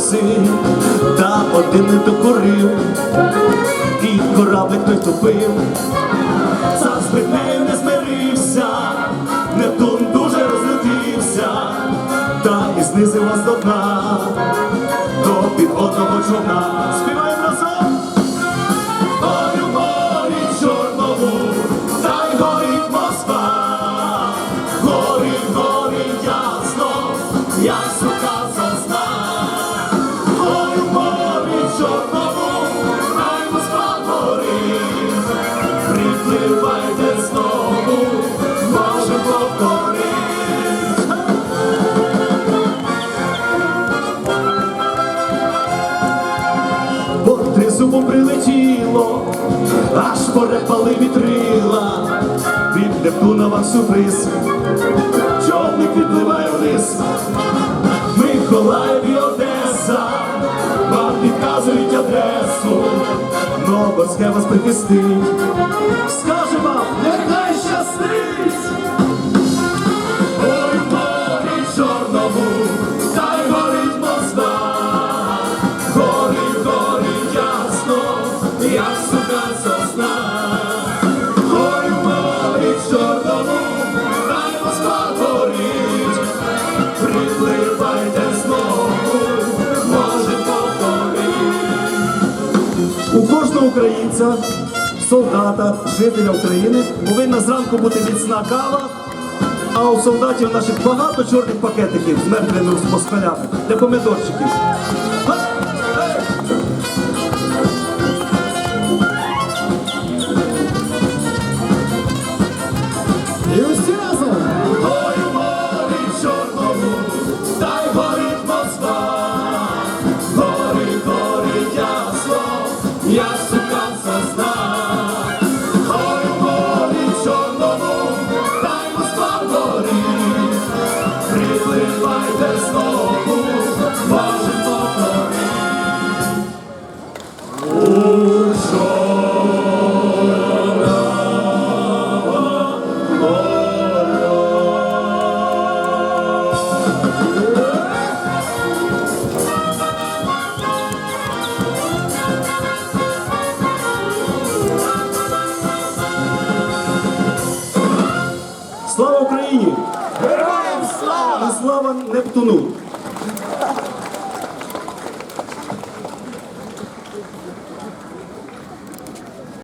горіли та один не докурив, і кораблик той тупив, сам з нею не змирився, Нептун дуже розлетівся, та і знизив вас до дна, до підводного човна. Бо прилетіло, аж порепали вітрила, від Нептуна вам сюрприз, човник відпливає вниз, Миколаїв і Одеса, вам підказують адресу, Новоцьке вас прихистить, скаже вам, нехай щастить! Кожного українця, солдата, жителя України. Повинна зранку бути міцна кава, а у солдатів наших багато чорних пакетиків з мертвими москалями для помидорчиків. І усі разом! Ой, морі чорному, та й горить Москва, горить, горить ясно, як Слава Україні! слава Нептуну!